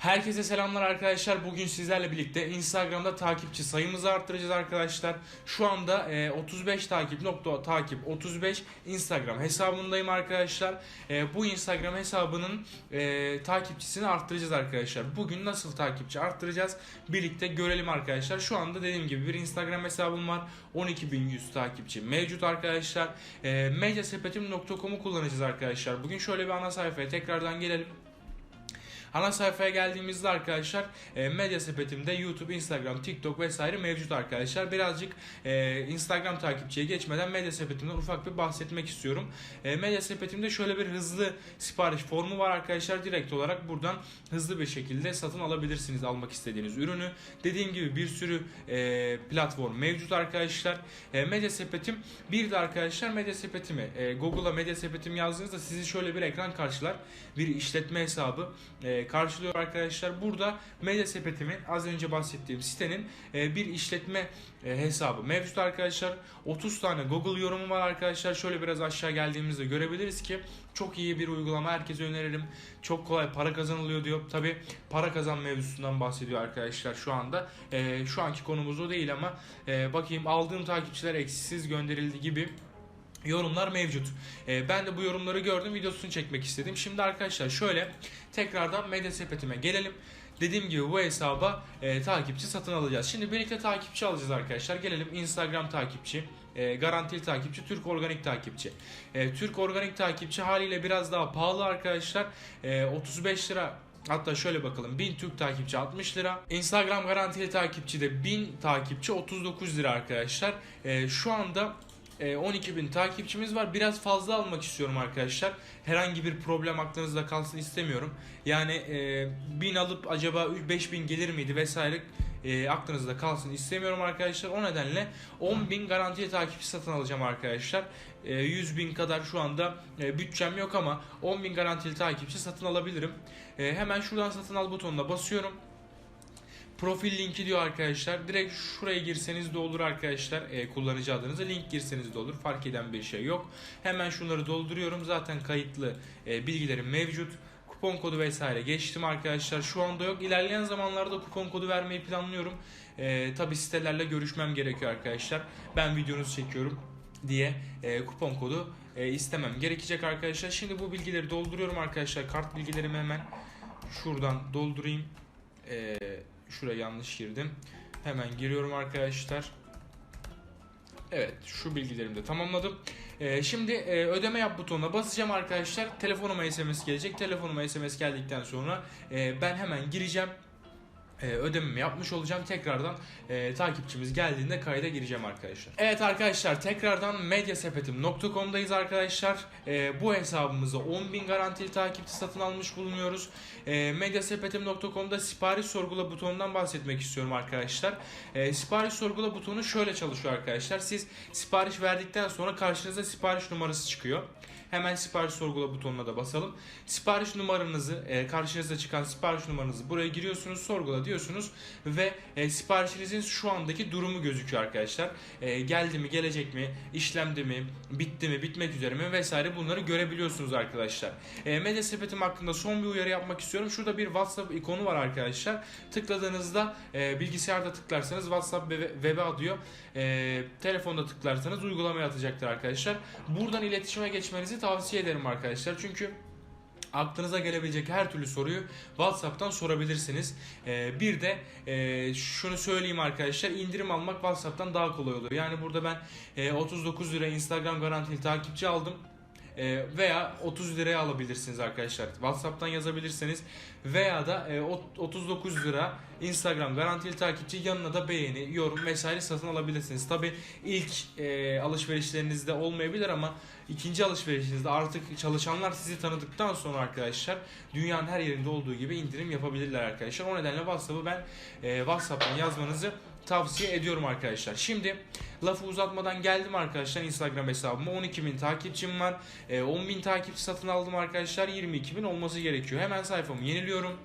Herkese selamlar arkadaşlar. Bugün sizlerle birlikte Instagram'da takipçi sayımızı arttıracağız arkadaşlar. Şu anda e, 35 takip nokta takip 35 Instagram hesabındayım arkadaşlar. E, bu Instagram hesabının e, takipçisini arttıracağız arkadaşlar. Bugün nasıl takipçi arttıracağız? Birlikte görelim arkadaşlar. Şu anda dediğim gibi bir Instagram hesabım var. 12.100 takipçi mevcut arkadaşlar. E, medyasepetim.com'u kullanacağız arkadaşlar. Bugün şöyle bir ana sayfaya tekrardan gelelim. Ana sayfaya geldiğimizde arkadaşlar e, medya sepetimde YouTube, Instagram, TikTok vesaire mevcut arkadaşlar. Birazcık e, Instagram takipçiye geçmeden medya sepetimden ufak bir bahsetmek istiyorum. E, medya sepetimde şöyle bir hızlı sipariş formu var arkadaşlar. Direkt olarak buradan hızlı bir şekilde satın alabilirsiniz almak istediğiniz ürünü. Dediğim gibi bir sürü e, platform mevcut arkadaşlar. E, medya sepetim bir de arkadaşlar medya sepetimi e, Google'a medya sepetim yazdığınızda sizi şöyle bir ekran karşılar. Bir işletme hesabı e, karşılıyor arkadaşlar. Burada medya sepetimin az önce bahsettiğim sitenin e, bir işletme e, hesabı mevcut arkadaşlar. 30 tane Google yorumu var arkadaşlar. Şöyle biraz aşağı geldiğimizde görebiliriz ki çok iyi bir uygulama. Herkese öneririm. Çok kolay para kazanılıyor diyor. Tabi para kazan mevzusundan bahsediyor arkadaşlar şu anda. E, şu anki konumuz o değil ama e, bakayım aldığım takipçiler eksiksiz gönderildi gibi yorumlar mevcut. Ee, ben de bu yorumları gördüm videosunu çekmek istedim. Şimdi arkadaşlar şöyle tekrardan medya sepetime gelelim. Dediğim gibi bu hesaba e, takipçi satın alacağız. Şimdi birlikte takipçi alacağız arkadaşlar. Gelelim Instagram takipçi, e, garantili takipçi, Türk organik takipçi. E, Türk organik takipçi haliyle biraz daha pahalı arkadaşlar. E, 35 lira Hatta şöyle bakalım 1000 Türk takipçi 60 lira. Instagram garantili takipçi de 1000 takipçi 39 lira arkadaşlar. E, şu anda 12 bin takipçimiz var. Biraz fazla almak istiyorum arkadaşlar. Herhangi bir problem aklınızda kalsın istemiyorum. Yani e, 1000 alıp acaba 5000 gelir miydi vesaire e, aklınızda kalsın istemiyorum arkadaşlar. O nedenle 10 bin garantili takipçi satın alacağım arkadaşlar. E, 100 bin kadar şu anda e, bütçem yok ama 10 bin garantili takipçi satın alabilirim. E, hemen şuradan satın al butonuna basıyorum. Profil linki diyor arkadaşlar. Direkt şuraya girseniz de olur arkadaşlar. E, kullanıcı adınıza link girseniz de olur. Fark eden bir şey yok. Hemen şunları dolduruyorum. Zaten kayıtlı e, bilgilerim mevcut. Kupon kodu vesaire geçtim arkadaşlar. Şu anda yok. İlerleyen zamanlarda kupon kodu vermeyi planlıyorum. E, Tabi sitelerle görüşmem gerekiyor arkadaşlar. Ben videonuzu çekiyorum diye e, kupon kodu e, istemem gerekecek arkadaşlar. Şimdi bu bilgileri dolduruyorum arkadaşlar. Kart bilgilerimi hemen şuradan doldurayım. Eee Şuraya yanlış girdim. Hemen giriyorum arkadaşlar. Evet şu bilgilerimi de tamamladım. Ee, şimdi e, ödeme yap butonuna basacağım arkadaşlar. Telefonuma SMS gelecek. Telefonuma SMS geldikten sonra e, ben hemen gireceğim e, ödememi yapmış olacağım. Tekrardan e, takipçimiz geldiğinde kayda gireceğim arkadaşlar. Evet arkadaşlar tekrardan medyasepetim.com'dayız arkadaşlar. E, bu hesabımızda 10.000 garantili takipçi satın almış bulunuyoruz. E, medyasepetim.com'da sipariş sorgula butonundan bahsetmek istiyorum arkadaşlar. E, sipariş sorgula butonu şöyle çalışıyor arkadaşlar. Siz sipariş verdikten sonra karşınıza sipariş numarası çıkıyor. Hemen sipariş sorgula butonuna da basalım. Sipariş numaranızı, e, karşınıza çıkan sipariş numaranızı buraya giriyorsunuz, sorgula diyorsunuz ve e, siparişinizin şu andaki durumu gözüküyor arkadaşlar. E, geldi mi, gelecek mi, işlemdi mi, bitti mi, bitmek üzere mi vesaire bunları görebiliyorsunuz arkadaşlar. E, medya sepetim hakkında son bir uyarı yapmak istiyorum. Şurada bir WhatsApp ikonu var arkadaşlar. Tıkladığınızda e, bilgisayarda tıklarsanız WhatsApp web'e atıyor. E, telefonda tıklarsanız uygulamaya atacaktır arkadaşlar. Buradan iletişime geçmenizi tavsiye ederim arkadaşlar. Çünkü aklınıza gelebilecek her türlü soruyu WhatsApp'tan sorabilirsiniz. Ee, bir de e, şunu söyleyeyim arkadaşlar indirim almak WhatsApp'tan daha kolay olur. Yani burada ben e, 39 lira Instagram garantili takipçi aldım. E, veya 30 liraya alabilirsiniz arkadaşlar. WhatsApp'tan yazabilirsiniz veya da e, 39 lira Instagram garantili takipçi yanına da beğeni, yorum vesaire satın alabilirsiniz. Tabi ilk e, alışverişlerinizde olmayabilir ama ikinci alışverişinizde artık çalışanlar sizi tanıdıktan sonra arkadaşlar dünyanın her yerinde olduğu gibi indirim yapabilirler arkadaşlar. O nedenle WhatsApp'ı ben e, WhatsApp'tan yazmanızı tavsiye ediyorum arkadaşlar. Şimdi lafı uzatmadan geldim arkadaşlar Instagram hesabıma 12.000 takipçim var. E, 10.000 takipçi satın aldım arkadaşlar 22.000 olması gerekiyor. Hemen sayfamı yeniliyorum.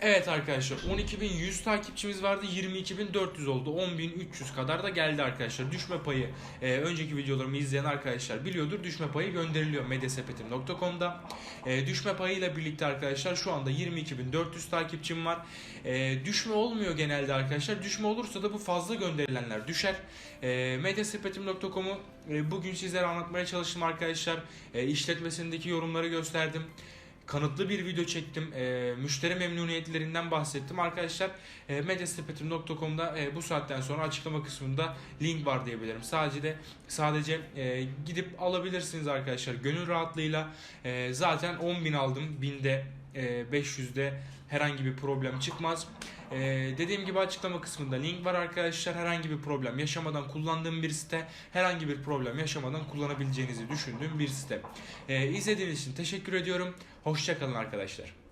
Evet arkadaşlar 12.100 takipçimiz vardı 22.400 oldu. 10.300 kadar da geldi arkadaşlar. Düşme payı e, önceki videolarımı izleyen arkadaşlar biliyordur. Düşme payı gönderiliyor medyasepetim.com'da e, düşme payıyla birlikte arkadaşlar şu anda 22.400 takipçim var. E, düşme olmuyor genelde arkadaşlar. Düşme olursa da bu fazla gönderilenler düşer. E, medyasepetim.com'u e, bugün sizlere anlatmaya çalıştım arkadaşlar. E, işletmesindeki yorumları gösterdim kanıtlı bir video çektim. E, müşteri memnuniyetlerinden bahsettim. Arkadaşlar e, medyasepetim.com'da e, bu saatten sonra açıklama kısmında link var diyebilirim. Sadece de sadece e, gidip alabilirsiniz arkadaşlar. Gönül rahatlığıyla e, zaten 10.000 aldım. 1000'de e, 500'de herhangi bir problem çıkmaz. E, dediğim gibi açıklama kısmında link var arkadaşlar. Herhangi bir problem yaşamadan kullandığım bir site. Herhangi bir problem yaşamadan kullanabileceğinizi düşündüğüm bir site. E, izlediğiniz için teşekkür ediyorum. Hoşçakalın arkadaşlar.